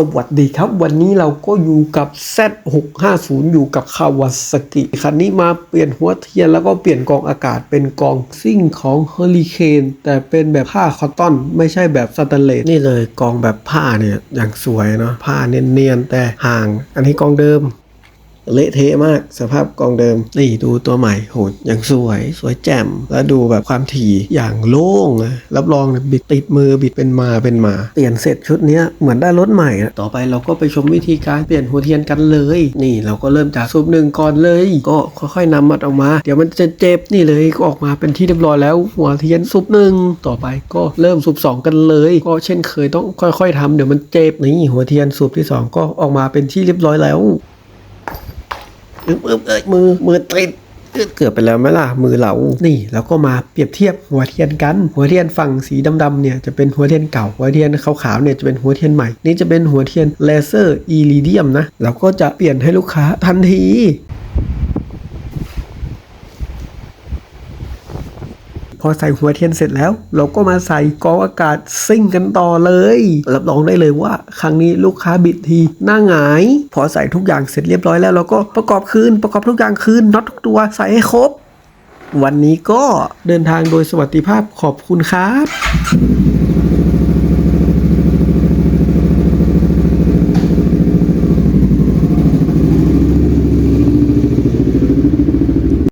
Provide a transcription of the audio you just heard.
สวัสดีครับ วันนี้เราก็อยู่กับ Z650 อยู่กับคาวาสกิคันนี้มาเปลี่ยนหัวเทียนแล้วก็เปลี่ยนกองอากาศเป็นกองซิ่งของเฮอริเคนแต่เป็นแบบผ้าคอตตอน ไม่ใช่แบบสแตนเลสนี่เลยกองแบบผ้าเนี่ยอย่างสวยเนาะผ้าเนียนๆแต่ห่าง อันนี้กองเดิม เละเทะมากสภาพกองเดิม นี่ดูตัวใหม่โหดย่างสวย สวยแจ่ม แล้วดูแบบความถี่อย่างโล่งรับรองบิดติดมือบิดเป็นมาเป็นมา เปลี่ยนเสร็จชุดนี้เหมือนได้รถใหม่อะต่อไปเราก็ไปชมวิธีการเปลี่ยนหัวเทียนกันเลย นี่เราก็เริ่มจากซุปหนึ่งก่อนเลย ก็ค่อยๆนำมันออกมา เดี๋ยวมันจะเจ็บนี่เลยก็ออกมาเป็นที่เรียบร้อยแล้ว หัวเทียนซุปหนึ่งต่อไปก็เริ่มซุปสองกันเลย ก็เช่นเคยต้องค่อย ๆทำเดี๋ยวมันเจ็บนี่หัวเทียนซุปที่สองก็ออกมาเป็นที่เรียบร้อยแล้ว อึ๊บอึ๊บเอ้ยมือมือติดเกือบไปแล้วไหมล่ะมือเรานี่แล้วก็มาเปรียบเทียบหัวเทียนกัน หัวเทียนฝั่งสีดำๆเนี่ยจะเป็นหัวเทียนเก่าหัวเทียนขาวๆเนี่ยจะเป็นหัวเทียนใหม่ นี่จะเป็นหัวเทียนเลเซอร์อีริเดียมนะเราก็จะเปลี่ยนให้ลูกค้าทันที อใส่หัวเทียนเสร็จแล้ว เราก็มาใส่กองอากาศซิ่งกันต่อเลย รับรองได้เลยว่า ครั้งนี้ลูกค้าบิดทีหน้าหงาย พอใส่ทุกอย่างเสร็จเรียบร้อยแล้วเราก็ประกอบคืนประกอบทุกอย่างคืนน็อตทุกตัวใส่ให้ครบ วันนี้ก็เดินทางโดยสวัสดิภาพขอบคุณครับ